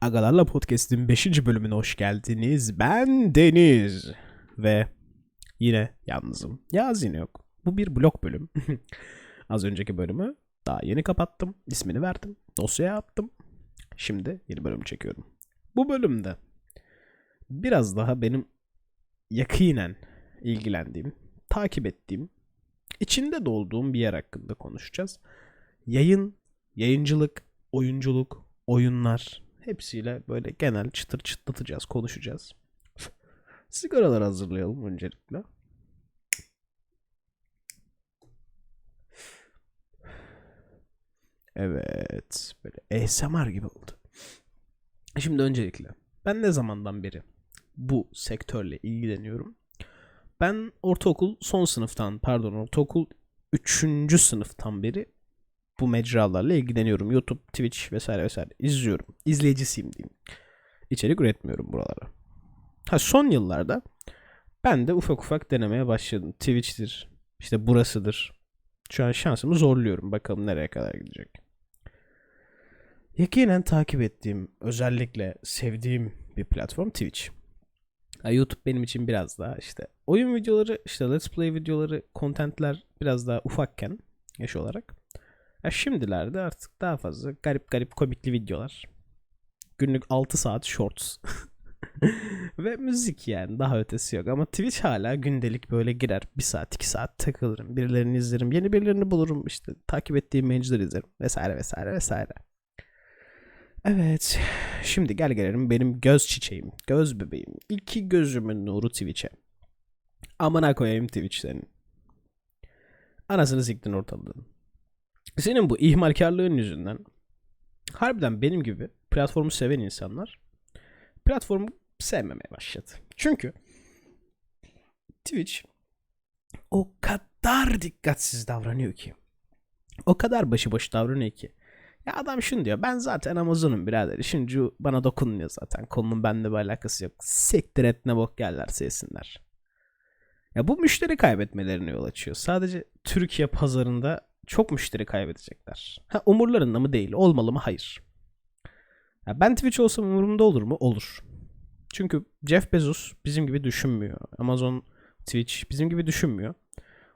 Agalarla Podcast'in 5. bölümüne hoş geldiniz. Ben Deniz. Ve yine yalnızım. Yaz yine yok. Bu bir blok bölüm. Az önceki bölümü daha yeni kapattım. İsmini verdim. Dosyaya attım. Şimdi yeni bölüm çekiyorum. Bu bölümde biraz daha benim yakinen ilgilendiğim, takip ettiğim, içinde de olduğum bir yer hakkında konuşacağız. Yayın, yayıncılık, oyunculuk, oyunlar hepsiyle böyle genel çıtır çıtlatacağız, konuşacağız. Sigaralar hazırlayalım öncelikle. Evet, böyle ASMR gibi oldu. Şimdi öncelikle ben ne zamandan beri bu sektörle ilgileniyorum? Ben ortaokul son sınıftan, pardon ortaokul 3. sınıftan beri bu mecralarla ilgileniyorum. YouTube, Twitch vesaire vesaire izliyorum. İzleyicisiyim diyeyim. İçerik üretmiyorum buralara. Ha son yıllarda ben de ufak ufak denemeye başladım. Twitch'tir, işte burasıdır. Şu an şansımı zorluyorum. Bakalım nereye kadar gidecek. Yakinen takip ettiğim, özellikle sevdiğim bir platform Twitch. Ha, YouTube benim için biraz daha işte oyun videoları, işte let's play videoları, contentler biraz daha ufakken yaş olarak. Ya şimdilerde artık daha fazla garip garip komikli videolar. Günlük 6 saat shorts. Ve müzik yani daha ötesi yok. Ama Twitch hala gündelik böyle girer. 1 saat 2 saat takılırım. Birilerini izlerim. Yeni birilerini bulurum. işte takip ettiğim manager'ı izlerim. Vesaire vesaire vesaire. Evet. Şimdi gel gelelim benim göz çiçeğim. Göz bebeğim. İki gözümün nuru Twitch'e. Amına koyayım Twitch senin. Anasını siktin ortalığın. Senin bu ihmalkarlığın yüzünden harbiden benim gibi platformu seven insanlar platformu sevmemeye başladı. Çünkü Twitch o kadar dikkatsiz davranıyor ki. O kadar başıboş davranıyor ki. Ya adam şunu diyor. Ben zaten Amazon'um birader. Şimdi bana dokunmuyor zaten. Konunun bende bir alakası yok. Sektir et ne bok gellerse yesinler. Ya bu müşteri kaybetmelerine yol açıyor. Sadece Türkiye pazarında çok müşteri kaybedecekler. Ha umurlarında mı değil? Olmalı mı? Hayır. Ya ben Twitch olsam umurumda olur mu? Olur. Çünkü Jeff Bezos bizim gibi düşünmüyor. Amazon, Twitch bizim gibi düşünmüyor.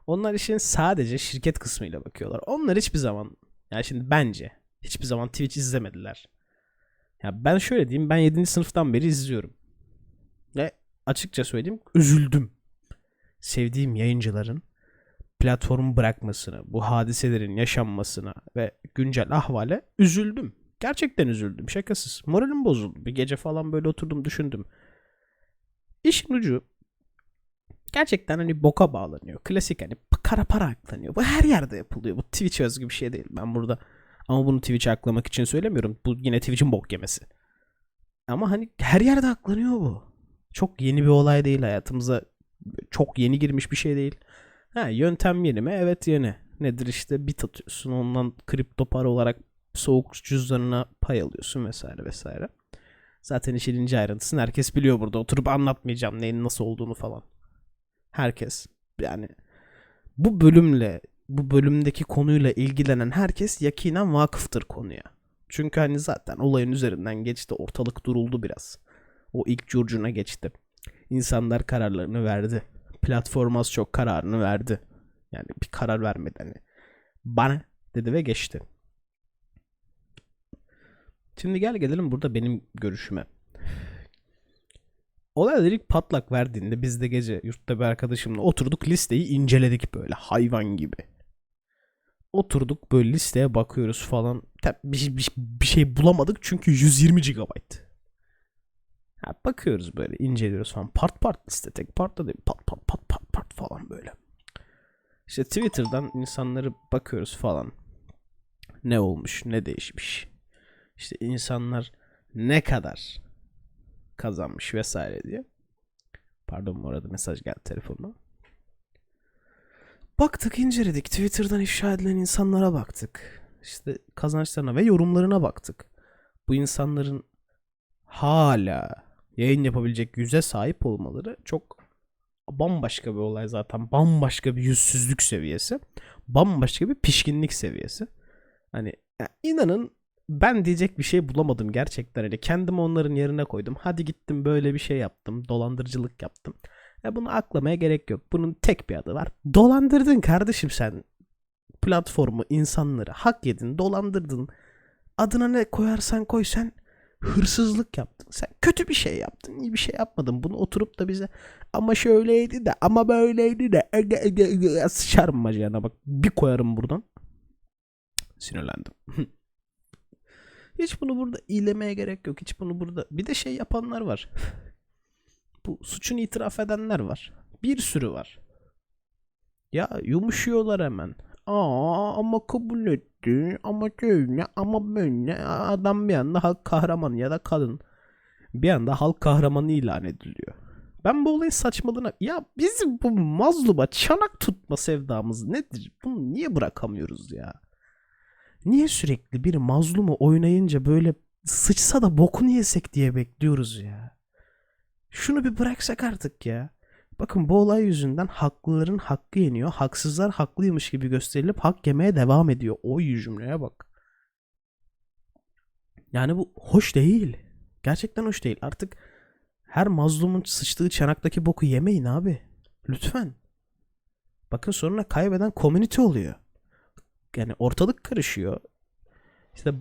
Onlar işin sadece şirket kısmıyla bakıyorlar. Onlar hiçbir zaman yani şimdi bence hiçbir zaman Twitch izlemediler. Ya ben şöyle diyeyim ben 7. sınıftan beri izliyorum. Ve açıkça söyleyeyim üzüldüm. Sevdiğim yayıncıların platformu bırakmasına, bu hadiselerin yaşanmasına ve güncel ahvale üzüldüm. Gerçekten üzüldüm. Şakasız. Moralim bozuldu. Bir gece falan böyle oturdum düşündüm. İşin ucu gerçekten hani boka bağlanıyor. Klasik hani kara para aklanıyor. Bu her yerde yapılıyor. Bu Twitch özgü bir şey değil. Ben burada ama bunu Twitch'e aklamak için söylemiyorum. Bu yine Twitch'in bok yemesi. Ama hani her yerde aklanıyor bu. Çok yeni bir olay değil hayatımıza. Çok yeni girmiş bir şey değil. Ha yöntem yeni mi? Evet yeni. Nedir işte bit atıyorsun ondan kripto para olarak soğuk cüzdanına pay alıyorsun vesaire vesaire. Zaten işin ince ayrıntısını herkes biliyor burada. Oturup anlatmayacağım neyin nasıl olduğunu falan. Herkes yani bu bölümle bu bölümdeki konuyla ilgilenen herkes yakinen vakıftır konuya. Çünkü hani zaten olayın üzerinden geçti. Ortalık duruldu biraz. O ilk curcuna geçti. İnsanlar kararlarını verdi. Platform az çok kararını verdi. Yani bir karar vermedi hani. Bana dedi ve geçti. Şimdi gel gelelim burada benim görüşüme. Olaylar ilk patlak verdiğinde biz de gece yurtta bir arkadaşımla oturduk listeyi inceledik böyle hayvan gibi. Oturduk böyle listeye bakıyoruz falan. Bir, bir, bir şey bulamadık çünkü 120 GB. Ha, bakıyoruz böyle inceliyoruz falan. Part part liste tek partta değil. Part part part part part falan böyle. İşte Twitter'dan insanları bakıyoruz falan. Ne olmuş, ne değişmiş. İşte insanlar ne kadar kazanmış vesaire diye. Pardon bu arada mesaj geldi telefonuma. Baktık inceledik. Twitter'dan ifşa edilen insanlara baktık. İşte kazançlarına ve yorumlarına baktık. Bu insanların hala yayın yapabilecek yüze sahip olmaları çok bambaşka bir olay zaten. Bambaşka bir yüzsüzlük seviyesi. Bambaşka bir pişkinlik seviyesi. Hani inanın ben diyecek bir şey bulamadım gerçekten öyle. Kendimi onların yerine koydum. Hadi gittim böyle bir şey yaptım. Dolandırıcılık yaptım. Ya bunu aklamaya gerek yok. Bunun tek bir adı var. Dolandırdın kardeşim sen. Platformu, insanları hak yedin, dolandırdın. Adına ne koyarsan koy sen hırsızlık yaptın. Sen kötü bir şey yaptın. iyi bir şey yapmadın. Bunu oturup da bize ama şöyleydi de ama böyleydi de ege, ege, ege, sıçarım bacağına bak. Bir koyarım buradan. Sinirlendim. Hiç bunu burada iyilemeye gerek yok. Hiç bunu burada. Bir de şey yapanlar var. Bu suçunu itiraf edenler var. Bir sürü var. Ya yumuşuyorlar hemen. Aa ama kabul etti. Ama şöyle ama böyle. Adam bir anda halk kahramanı ya da kadın. Bir anda halk kahramanı ilan ediliyor. Ben bu olayın saçmalığına... Ya bizim bu mazluma çanak tutma sevdamız nedir? Bunu niye bırakamıyoruz ya? Niye sürekli bir mazlumu oynayınca böyle sıçsa da bokunu yesek diye bekliyoruz ya? Şunu bir bıraksak artık ya. Bakın bu olay yüzünden haklıların hakkı yeniyor. Haksızlar haklıymış gibi gösterilip hak yemeye devam ediyor. O cümleye bak. Yani bu hoş değil. Gerçekten hoş değil. Artık her mazlumun sıçtığı çanaktaki boku yemeyin abi. Lütfen. Bakın sonra kaybeden community oluyor. Yani ortalık karışıyor. İşte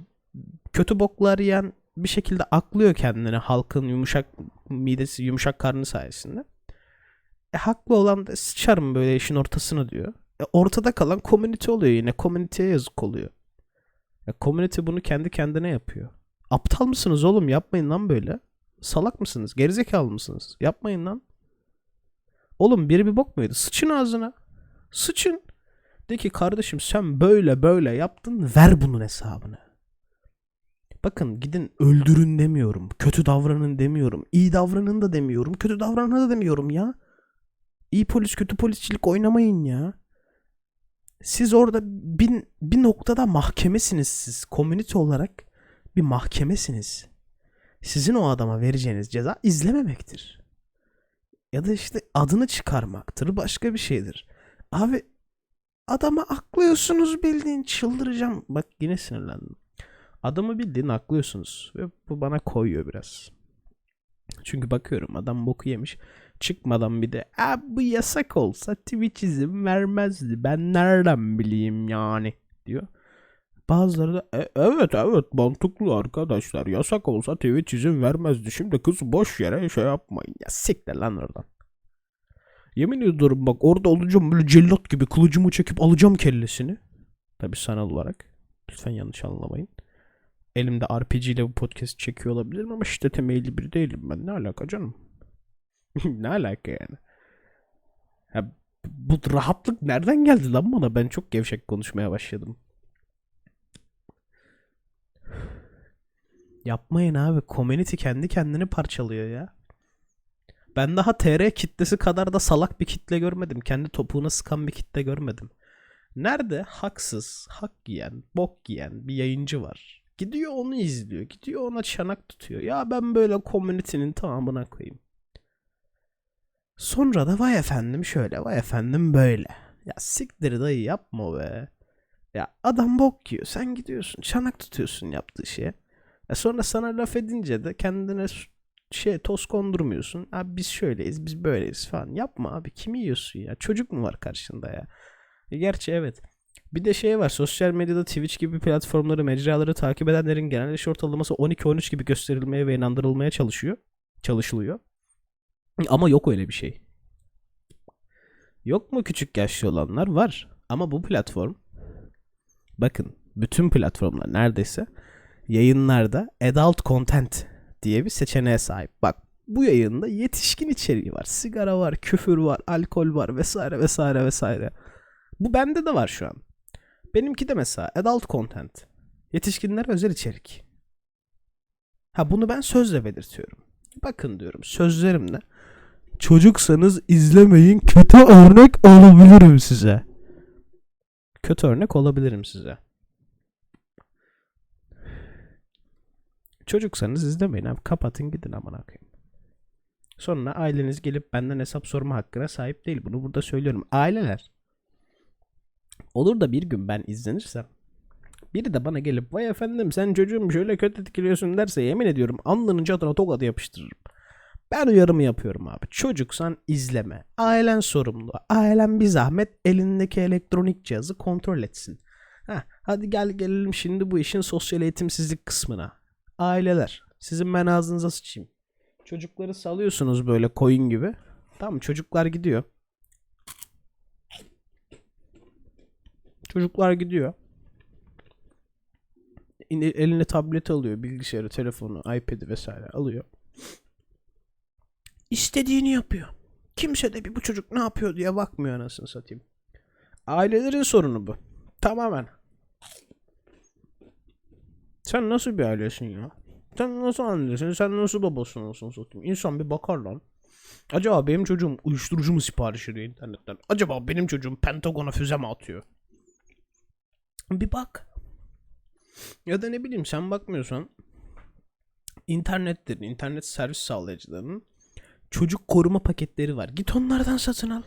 kötü boklar yiyen bir şekilde aklıyor kendini halkın yumuşak midesi, yumuşak karnı sayesinde. E, haklı olan da sıçarım böyle işin ortasına diyor. E, ortada kalan community oluyor yine. Community'ye yazık oluyor. E, community bunu kendi kendine yapıyor. Aptal mısınız oğlum? Yapmayın lan böyle. Salak mısınız? Gerizekalı mısınız? Yapmayın lan. Oğlum biri bir bok muydu? Sıçın ağzına. Sıçın. De ki kardeşim sen böyle böyle yaptın ver bunun hesabını. Bakın gidin öldürün demiyorum. Kötü davranın demiyorum. iyi davranın da demiyorum. Kötü davranın da demiyorum ya. İyi polis kötü polisçilik oynamayın ya. Siz orada bir, bir noktada mahkemesiniz siz. Komünite olarak bir mahkemesiniz. Sizin o adama vereceğiniz ceza izlememektir. Ya da işte adını çıkarmaktır. Başka bir şeydir. Abi adama aklıyorsunuz bildiğin çıldıracağım. Bak yine sinirlendim. Adamı bildiğin aklıyorsunuz. Ve bu bana koyuyor biraz. Çünkü bakıyorum adam boku yemiş. Çıkmadan bir de bu yasak olsa Twitch izin vermezdi. Ben nereden bileyim yani diyor. Bazıları da e, evet evet mantıklı arkadaşlar. Yasak olsa Twitch izin vermezdi. Şimdi kız boş yere şey yapmayın. Ya siktir lan oradan. Yemin ediyorum bak orada olacağım böyle cellat gibi kılıcımı çekip alacağım kellesini. Tabi sanal olarak. Lütfen yanlış anlamayın. Elimde RPG ile bu podcast çekiyor olabilirim ama şiddete meyilli biri değilim ben. Ne alaka canım? ne alaka yani? Ya, bu rahatlık nereden geldi lan bana? Ben çok gevşek konuşmaya başladım. Yapmayın abi. Community kendi kendini parçalıyor ya. Ben daha TR kitlesi kadar da salak bir kitle görmedim. Kendi topuğuna sıkan bir kitle görmedim. Nerede haksız, hak yiyen, bok yiyen bir yayıncı var. Gidiyor onu izliyor. Gidiyor ona çanak tutuyor. Ya ben böyle community'nin tamamına koyayım. Sonra da vay efendim şöyle vay efendim böyle. Ya siktir dayı yapma be. Ya adam bok yiyor. Sen gidiyorsun çanak tutuyorsun yaptığı şeye. Ya sonra sana laf edince de kendine şey toz kondurmuyorsun. Abi biz şöyleyiz biz böyleyiz falan. Yapma abi kimi yiyorsun ya? Çocuk mu var karşında ya? E gerçi evet. Bir de şey var sosyal medyada Twitch gibi platformları mecraları takip edenlerin genel yaş ortalaması 12-13 gibi gösterilmeye ve inandırılmaya çalışıyor. Çalışılıyor. Ama yok öyle bir şey. Yok mu küçük yaşlı olanlar? Var. Ama bu platform bakın bütün platformlar neredeyse yayınlarda adult content diye bir seçeneğe sahip. Bak bu yayında yetişkin içeriği var. Sigara var, küfür var, alkol var vesaire vesaire vesaire. Bu bende de var şu an. Benimki de mesela adult content. Yetişkinler özel içerik. Ha bunu ben sözle belirtiyorum. Bakın diyorum sözlerimle. Çocuksanız izlemeyin kötü örnek olabilirim size. Kötü örnek olabilirim size. Çocuksanız izlemeyin abi. Kapatın gidin aman koyayım. Sonra aileniz gelip benden hesap sorma hakkına sahip değil. Bunu burada söylüyorum. Aileler. Olur da bir gün ben izlenirsem Biri de bana gelip vay efendim sen çocuğum şöyle kötü etkiliyorsun derse yemin ediyorum alnının çatına tokadı yapıştırırım. Ben uyarımı yapıyorum abi. Çocuksan izleme. Ailen sorumlu. Ailen bir zahmet elindeki elektronik cihazı kontrol etsin. Heh, hadi gel gelelim şimdi bu işin sosyal eğitimsizlik kısmına. Aileler. Sizin ben ağzınıza sıçayım. Çocukları salıyorsunuz böyle koyun gibi. Tamam çocuklar gidiyor. Çocuklar gidiyor. Eline tableti alıyor, bilgisayarı, telefonu, iPad'i vesaire alıyor. İstediğini yapıyor. Kimse de bir bu çocuk ne yapıyor diye bakmıyor anasını satayım. Ailelerin sorunu bu. Tamamen. Sen nasıl bir ailesin ya? Sen nasıl annesin? Sen nasıl babasın olsun satayım? İnsan bir bakar lan. Acaba benim çocuğum uyuşturucu mu sipariş ediyor internetten? Acaba benim çocuğum Pentagon'a füze mi atıyor? Bir bak. Ya da ne bileyim sen bakmıyorsan internetlerin, internet servis sağlayıcılarının çocuk koruma paketleri var. Git onlardan satın al.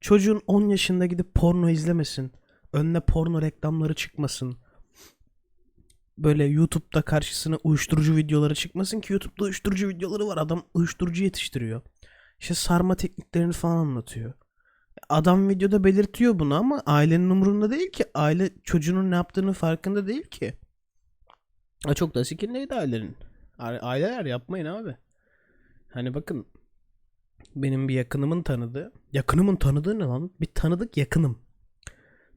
Çocuğun 10 yaşında gidip porno izlemesin. Önüne porno reklamları çıkmasın. Böyle YouTube'da karşısına uyuşturucu videoları çıkmasın ki YouTube'da uyuşturucu videoları var. Adam uyuşturucu yetiştiriyor. İşte sarma tekniklerini falan anlatıyor. Adam videoda belirtiyor bunu ama ailenin umurunda değil ki. Aile çocuğunun ne yaptığını farkında değil ki. Çok da sikindeydi ailenin. Aileler yapmayın abi. Hani bakın benim bir yakınımın tanıdığı. Yakınımın tanıdığı ne lan? Bir tanıdık yakınım.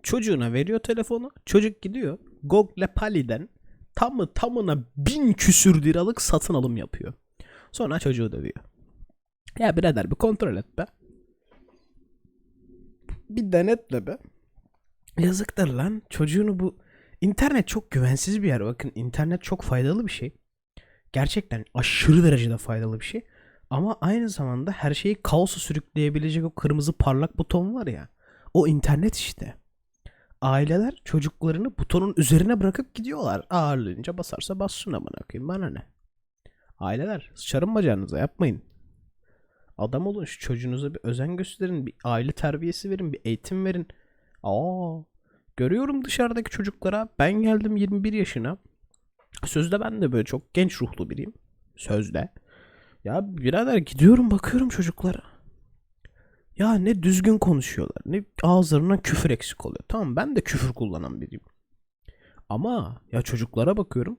Çocuğuna veriyor telefonu. Çocuk gidiyor. Google Pali'den tamı tamına bin küsür liralık satın alım yapıyor. Sonra çocuğu dövüyor. Ya birader bir kontrol et be. Bir denetle be. Yazıktır lan. Çocuğunu bu... İnternet çok güvensiz bir yer. Bakın internet çok faydalı bir şey. Gerçekten aşırı derecede faydalı bir şey. Ama aynı zamanda her şeyi kaosa sürükleyebilecek o kırmızı parlak buton var ya. O internet işte. Aileler çocuklarını butonun üzerine bırakıp gidiyorlar. Ağırlığınca basarsa bassın amına koyayım bana ne. Aileler sıçarım bacağınıza yapmayın. Adam olun şu çocuğunuza bir özen gösterin. Bir aile terbiyesi verin. Bir eğitim verin. Aa, görüyorum dışarıdaki çocuklara. Ben geldim 21 yaşına. Sözde ben de böyle çok genç ruhlu biriyim. Sözde. Ya birader gidiyorum bakıyorum çocuklara. Ya ne düzgün konuşuyorlar. Ne ağızlarından küfür eksik oluyor. Tamam ben de küfür kullanan biriyim. Ama ya çocuklara bakıyorum.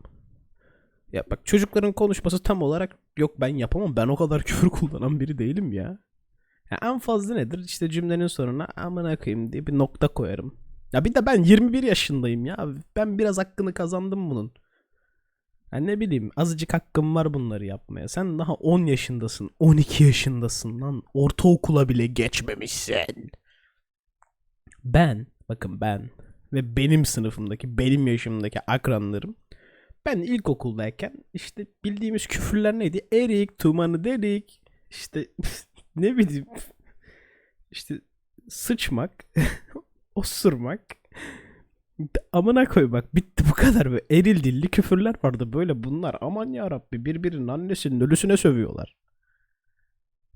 Ya bak çocukların konuşması tam olarak yok ben yapamam. Ben o kadar küfür kullanan biri değilim ya. ya en fazla nedir? İşte cümlenin sonuna amına koyayım diye bir nokta koyarım. Ya bir de ben 21 yaşındayım ya. Ben biraz hakkını kazandım bunun. Ya ne bileyim azıcık hakkım var bunları yapmaya. Sen daha 10 yaşındasın. 12 yaşındasın lan. Ortaokula bile geçmemişsin. Ben, bakın ben ve benim sınıfımdaki, benim yaşımdaki akranlarım ben ilkokuldayken işte bildiğimiz küfürler neydi? Erik, tumanı delik, işte ne bileyim işte sıçmak, osurmak, amına koy bak bitti bu kadar böyle eril dilli küfürler vardı böyle bunlar aman ya Rabbi birbirinin annesinin ölüsüne sövüyorlar.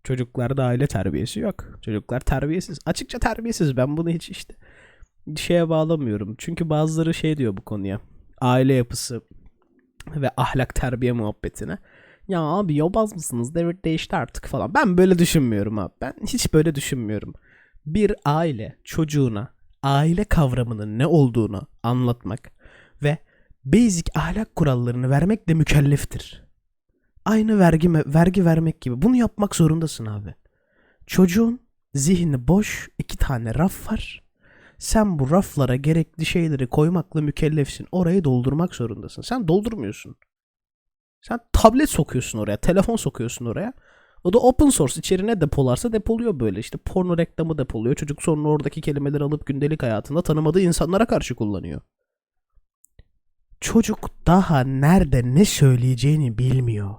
Çocuklarda aile terbiyesi yok. Çocuklar terbiyesiz. Açıkça terbiyesiz. Ben bunu hiç işte şeye bağlamıyorum. Çünkü bazıları şey diyor bu konuya. Aile yapısı ve ahlak terbiye muhabbetine. Ya abi yobaz mısınız? Devir değişti artık falan. Ben böyle düşünmüyorum abi. Ben hiç böyle düşünmüyorum. Bir aile çocuğuna aile kavramının ne olduğunu anlatmak ve basic ahlak kurallarını vermekle mükelleftir. Aynı vergi vergi vermek gibi. Bunu yapmak zorundasın abi. Çocuğun zihni boş iki tane raf var. Sen bu raflara gerekli şeyleri koymakla mükellefsin. Orayı doldurmak zorundasın. Sen doldurmuyorsun. Sen tablet sokuyorsun oraya, telefon sokuyorsun oraya. O da open source içeriğine depolarsa depoluyor böyle işte porno reklamı depoluyor. Çocuk sonra oradaki kelimeleri alıp gündelik hayatında tanımadığı insanlara karşı kullanıyor. Çocuk daha nerede ne söyleyeceğini bilmiyor.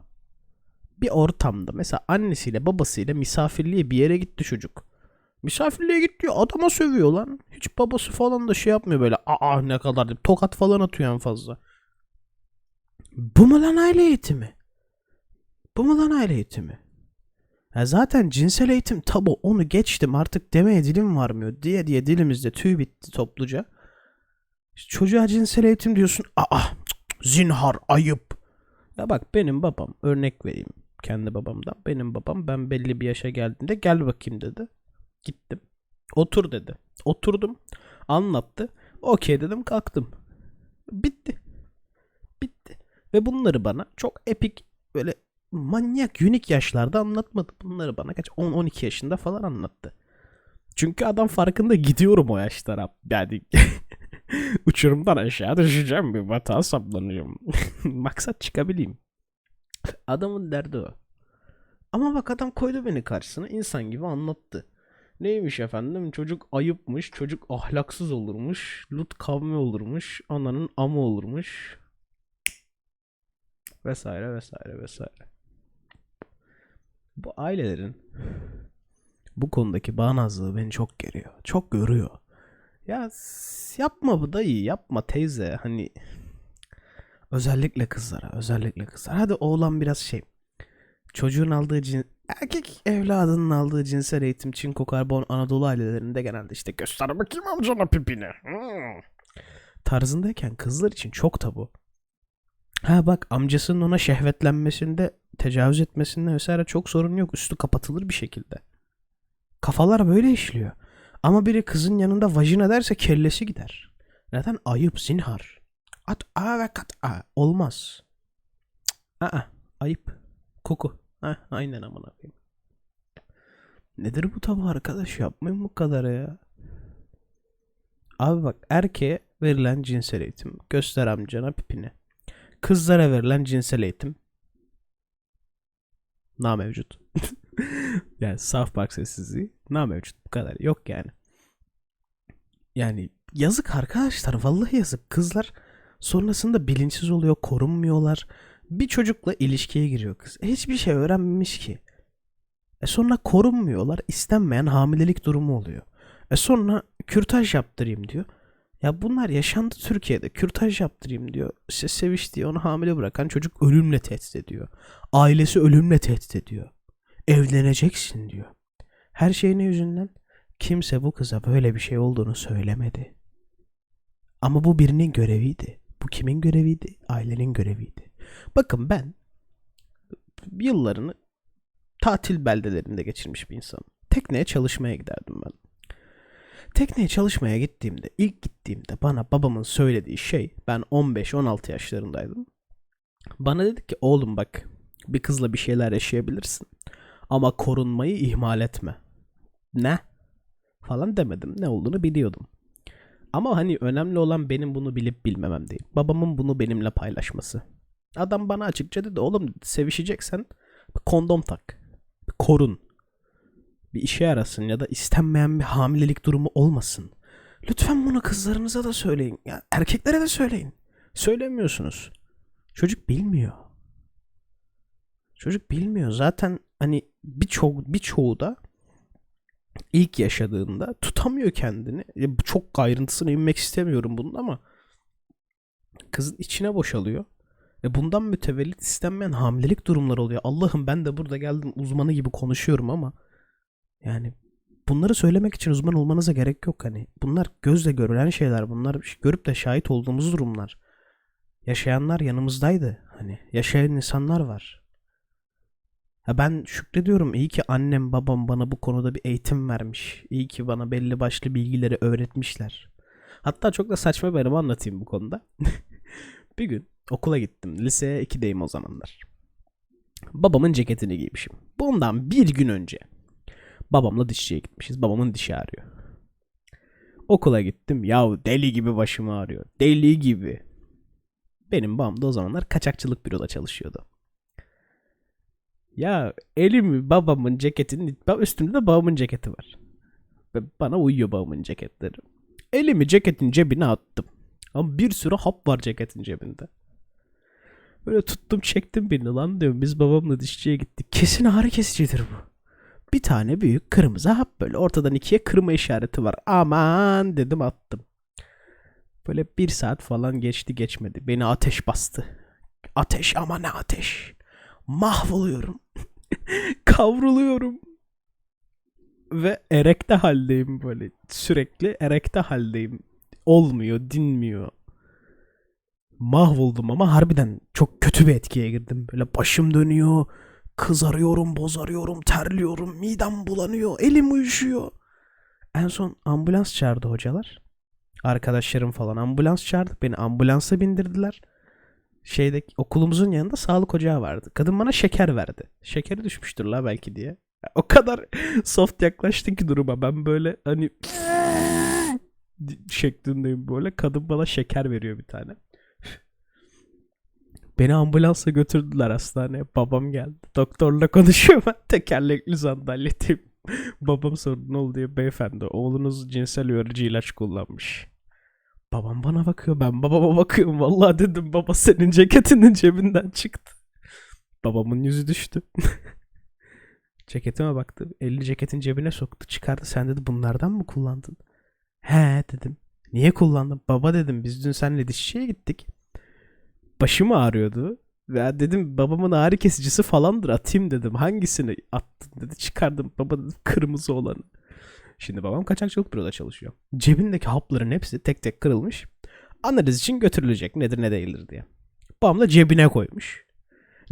Bir ortamda mesela annesiyle babasıyla misafirliğe bir yere gitti çocuk. Misafirliğe gitti diyor adama sövüyor lan. Hiç babası falan da şey yapmıyor böyle aa ne kadar deyip tokat falan atıyor en fazla. Bu mu lan aile eğitimi? Bu mu lan aile eğitimi? Ya zaten cinsel eğitim tabu onu geçtim artık demeye dilim varmıyor diye diye dilimizde tüy bitti topluca. Çocuğa cinsel eğitim diyorsun. Aa zinhar ayıp. Ya bak benim babam örnek vereyim kendi babamdan. Benim babam ben belli bir yaşa geldiğinde gel bakayım dedi. Gittim. Otur dedi. Oturdum. Anlattı. Okey dedim kalktım. Bitti. Bitti. Ve bunları bana çok epik böyle manyak unik yaşlarda anlatmadı. Bunları bana kaç 10-12 yaşında falan anlattı. Çünkü adam farkında gidiyorum o yaşlara. Yani uçurumdan aşağı düşeceğim bir batağa saplanıyorum. Maksat çıkabileyim. Adamın derdi o. Ama bak adam koydu beni karşısına insan gibi anlattı. Neymiş efendim çocuk ayıpmış, çocuk ahlaksız olurmuş, lut kavmi olurmuş, ananın amı olurmuş. Vesaire vesaire vesaire. Bu ailelerin bu konudaki bağnazlığı beni çok geriyor. Çok yoruyor. Ya yapma bu dayı yapma teyze hani özellikle kızlara özellikle kızlara. Hadi oğlan biraz şey çocuğun aldığı cin erkek evladının aldığı cinsel eğitim çinko karbon Anadolu ailelerinde genelde işte göster bakayım amcana pipini hmm. tarzındayken kızlar için çok tabu. Ha bak amcasının ona şehvetlenmesinde tecavüz etmesinde vesaire çok sorun yok. Üstü kapatılır bir şekilde. Kafalar böyle işliyor. Ama biri kızın yanında vajina derse kellesi gider. Neden? Ayıp, zinhar. At a ve kat a. Olmaz. Aa, ayıp. Koku. Ha, aynen amına koyayım. Nedir bu tabu arkadaş? Yapmayın bu kadar ya. Abi bak erkeğe verilen cinsel eğitim. Göster amcana pipini. Kızlara verilen cinsel eğitim. Na mevcut. yani South Park sessizliği na mevcut bu kadar yok yani. Yani yazık arkadaşlar vallahi yazık. Kızlar sonrasında bilinçsiz oluyor, korunmuyorlar. Bir çocukla ilişkiye giriyor kız. E, Hiçbir şey öğrenmemiş ki. E sonra korunmuyorlar. istenmeyen hamilelik durumu oluyor. E sonra kürtaj yaptırayım diyor. Ya bunlar yaşandı Türkiye'de. Kürtaj yaptırayım diyor. İşte seviş diye onu hamile bırakan çocuk ölümle tehdit ediyor. Ailesi ölümle tehdit ediyor. Evleneceksin diyor. Her şey yüzünden? Kimse bu kıza böyle bir şey olduğunu söylemedi. Ama bu birinin göreviydi. Bu kimin göreviydi? Ailenin göreviydi. Bakın ben yıllarını tatil beldelerinde geçirmiş bir insanım. Tekneye çalışmaya giderdim ben. Tekneye çalışmaya gittiğimde, ilk gittiğimde bana babamın söylediği şey, ben 15-16 yaşlarındaydım. Bana dedi ki oğlum bak bir kızla bir şeyler yaşayabilirsin ama korunmayı ihmal etme. Ne? Falan demedim. Ne olduğunu biliyordum. Ama hani önemli olan benim bunu bilip bilmemem değil. Babamın bunu benimle paylaşması. Adam bana açıkça dedi oğlum sevişeceksen kondom tak. Korun. Bir işe yarasın ya da istenmeyen bir hamilelik durumu olmasın. Lütfen bunu kızlarınıza da söyleyin. Ya erkeklere de söyleyin. Söylemiyorsunuz. Çocuk bilmiyor. Çocuk bilmiyor. Zaten hani birçok birçoğu da ilk yaşadığında tutamıyor kendini. Çok ayrıntısına inmek istemiyorum bunun ama kızın içine boşalıyor. Ve bundan mütevellit istenmeyen hamilelik durumları oluyor. Allah'ım ben de burada geldim uzmanı gibi konuşuyorum ama yani bunları söylemek için uzman olmanıza gerek yok hani. Bunlar gözle görülen şeyler. Bunlar görüp de şahit olduğumuz durumlar. Yaşayanlar yanımızdaydı. Hani yaşayan insanlar var. Ha ben şükrediyorum iyi ki annem babam bana bu konuda bir eğitim vermiş. İyi ki bana belli başlı bilgileri öğretmişler. Hatta çok da saçma bir anımı anlatayım bu konuda. bir gün okula gittim. Liseye 2'deyim o zamanlar. Babamın ceketini giymişim. Bundan bir gün önce babamla dişçiye gitmişiz. Babamın dişi ağrıyor. Okula gittim. Yahu deli gibi başım ağrıyor. Deli gibi. Benim babam da o zamanlar kaçakçılık büroda çalışıyordu. Ya elimi babamın ceketinin üstümde de babamın ceketi var. Ve bana uyuyor babamın ceketleri. Elimi ceketin cebine attım. Ama bir sürü hap var ceketin cebinde. Böyle tuttum çektim birini lan diyorum. Biz babamla dişçiye gittik. Kesin ağrı kesicidir bu. Bir tane büyük kırmızı hap böyle ortadan ikiye kırma işareti var. Aman dedim attım. Böyle bir saat falan geçti geçmedi. Beni ateş bastı. Ateş ama ne ateş. Mahvoluyorum. Kavruluyorum. Ve erekte haldeyim böyle. Sürekli erekte haldeyim. olmuyor, dinmiyor. Mahvoldum ama harbiden çok kötü bir etkiye girdim. Böyle başım dönüyor, kızarıyorum, bozarıyorum, terliyorum, midem bulanıyor, elim uyuşuyor. En son ambulans çağırdı hocalar. Arkadaşlarım falan ambulans çağırdı. Beni ambulansa bindirdiler. Şeydeki okulumuzun yanında sağlık ocağı vardı. Kadın bana şeker verdi. Şekeri düşmüştür la belki diye. O kadar soft yaklaştı ki duruma. Ben böyle hani şeklindeyim böyle. Kadın bana şeker veriyor bir tane. Beni ambulansla götürdüler hastaneye. Babam geldi. Doktorla konuşuyor ben tekerlekli sandalyedeyim. Babam sordu ne oldu diye beyefendi oğlunuz cinsel uyarıcı ilaç kullanmış. Babam bana bakıyor ben babama bakıyorum. Vallahi dedim baba senin ceketinin cebinden çıktı. Babamın yüzü düştü. Ceketime baktı. Elini ceketin cebine soktu. Çıkardı. Sen dedi bunlardan mı kullandın? He dedim. Niye kullandın? Baba dedim biz dün seninle dişçiye gittik. Başım ağrıyordu. Ve dedim babamın ağrı kesicisi falandır atayım dedim. Hangisini attın dedi. Çıkardım. Baba dedim kırmızı olanı. Şimdi babam kaçakçılık büroda çalışıyor. Cebindeki hapların hepsi tek tek kırılmış. Analiz için götürülecek nedir ne değildir diye. Babam da cebine koymuş.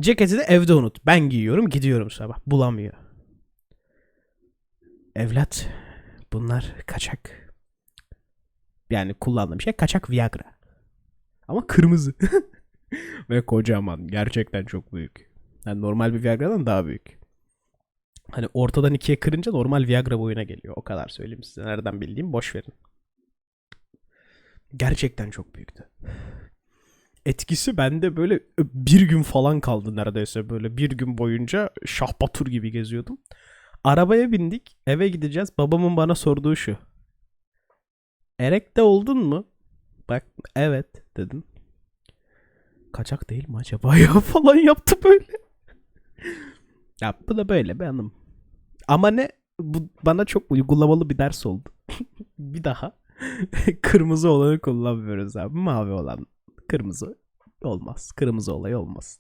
Ceketi de evde unut. Ben giyiyorum gidiyorum sabah. Bulamıyor. Evlat bunlar kaçak. Yani kullandığım şey kaçak Viagra. Ama kırmızı. Ve kocaman. Gerçekten çok büyük. Yani normal bir Viagra'dan daha büyük. Hani ortadan ikiye kırınca normal Viagra boyuna geliyor. O kadar söyleyeyim size. Nereden bildiğim boş verin. Gerçekten çok büyüktü. Etkisi bende böyle bir gün falan kaldı neredeyse. Böyle bir gün boyunca şahbatur gibi geziyordum. Arabaya bindik. Eve gideceğiz. Babamın bana sorduğu şu. Erekte oldun mu? Bak evet dedim. Kaçak değil mi acaba ya falan yaptı böyle. ya bu da böyle anım. Ama ne bu bana çok uygulamalı bir ders oldu. bir daha kırmızı olanı kullanmıyoruz abi. Mavi olan kırmızı olmaz. Kırmızı olay olmaz.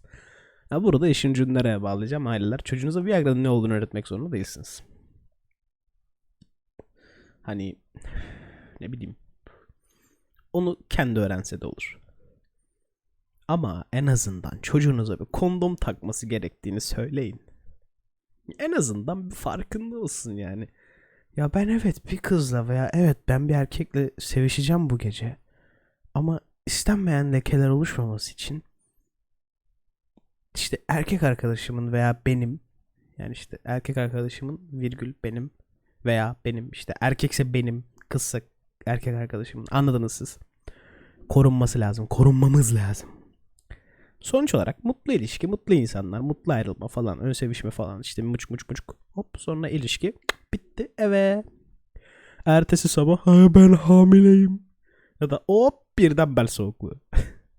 Ya burada işin nereye bağlayacağım aileler? Çocuğunuza Viagra'nın ne olduğunu öğretmek zorunda değilsiniz. Hani ne bileyim. Onu kendi öğrense de olur. Ama en azından çocuğunuza bir kondom takması gerektiğini söyleyin. En azından bir farkında olsun yani. Ya ben evet bir kızla veya evet ben bir erkekle sevişeceğim bu gece. Ama istenmeyen lekeler oluşmaması için işte erkek arkadaşımın veya benim yani işte erkek arkadaşımın virgül benim veya benim işte erkekse benim kızsa erkek arkadaşımın anladınız siz. Korunması lazım. Korunmamız lazım. Sonuç olarak mutlu ilişki, mutlu insanlar, mutlu ayrılma falan, ön sevişme falan işte muçuk muçuk muçuk. Hop sonra ilişki bitti eve. Ertesi sabah ben hamileyim. Ya da hop birden bel soğukluğu.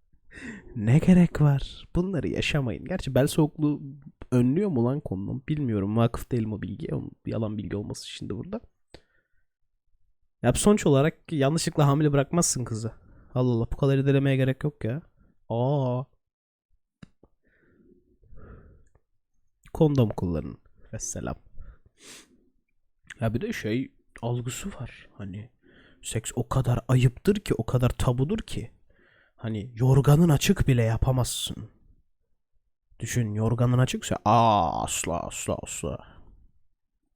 ne gerek var? Bunları yaşamayın. Gerçi bel soğukluğu önlüyor mu lan kondom? Bilmiyorum. Vakıf değilim o bilgiye. Yalan bilgi olması şimdi burada. Ya sonuç olarak yanlışlıkla hamile bırakmazsın kızı. Allah Allah bu kadar ilerlemeye gerek yok ya. Aa. Kondom kullanın. Vesselam. Ya bir de şey algısı var. Hani seks o kadar ayıptır ki, o kadar tabudur ki. Hani yorganın açık bile yapamazsın. Düşün yorganın açıksa aa asla asla asla.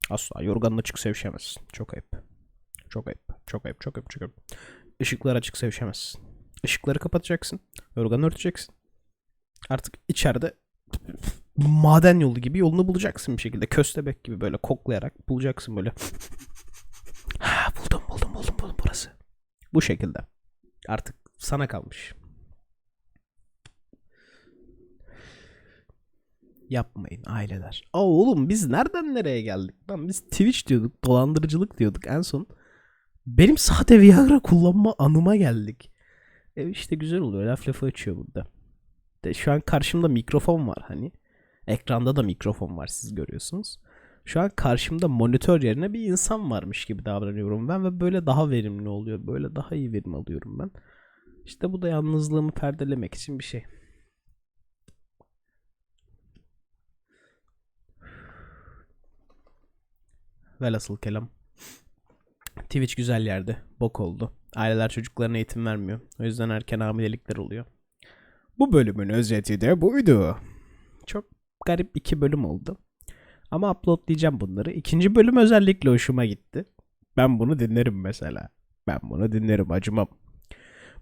Asla yorganın açık sevişemezsin. Çok ayıp. Çok ayıp. Çok ayıp. Çok ayıp. Çok ayıp. Işıklar açık sevişemezsin. Işıkları kapatacaksın. Yorganı örteceksin. Artık içeride maden yolu gibi yolunu bulacaksın bir şekilde. Köstebek gibi böyle koklayarak bulacaksın böyle. ha, buldum buldum buldum buldum burası. Bu şekilde. Artık sana kalmış. Yapmayın aileler. Aa oğlum biz nereden nereye geldik? Lan biz Twitch diyorduk, dolandırıcılık diyorduk en son. Benim sahte Viagra kullanma anıma geldik. E işte güzel oluyor. Laf lafı açıyor burada. De şu an karşımda mikrofon var hani. Ekranda da mikrofon var siz görüyorsunuz. Şu an karşımda monitör yerine bir insan varmış gibi davranıyorum ben ve böyle daha verimli oluyor. Böyle daha iyi verim alıyorum ben. İşte bu da yalnızlığımı perdelemek için bir şey. Velhasıl kelam. Twitch güzel yerde. Bok oldu. Aileler çocuklarına eğitim vermiyor. O yüzden erken hamilelikler oluyor. Bu bölümün özeti de buydu. Çok garip iki bölüm oldu. Ama uploadlayacağım bunları. İkinci bölüm özellikle hoşuma gitti. Ben bunu dinlerim mesela. Ben bunu dinlerim acımam.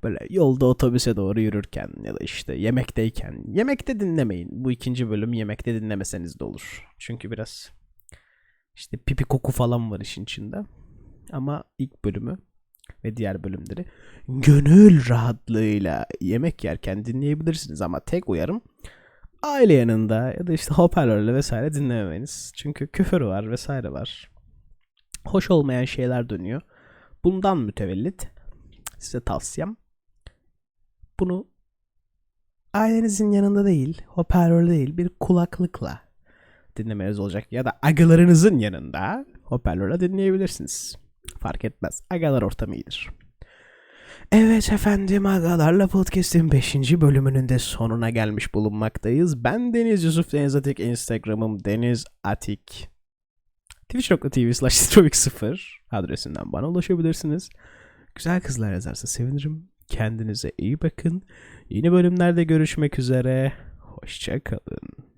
Böyle yolda otobüse doğru yürürken ya da işte yemekteyken. Yemekte dinlemeyin. Bu ikinci bölüm yemekte dinlemeseniz de olur. Çünkü biraz işte pipi koku falan var işin içinde. Ama ilk bölümü ve diğer bölümleri gönül rahatlığıyla yemek yerken dinleyebilirsiniz. Ama tek uyarım aile yanında ya da işte hoparlörle vesaire dinlememeniz. Çünkü küfür var vesaire var. Hoş olmayan şeyler dönüyor. Bundan mütevellit size tavsiyem bunu ailenizin yanında değil, hoparlörde değil bir kulaklıkla dinlemeniz olacak. Ya da agalarınızın yanında hoparlörle dinleyebilirsiniz. Fark etmez. Agalar ortamı iyidir. Evet efendim Agalarla Podcast'in 5. bölümünün de sonuna gelmiş bulunmaktayız. Ben Deniz Yusuf Deniz Atik. Instagram'ım Deniz Atik. Twitch.tv slash 0 adresinden bana ulaşabilirsiniz. Güzel kızlar yazarsa sevinirim. Kendinize iyi bakın. Yeni bölümlerde görüşmek üzere. Hoşçakalın.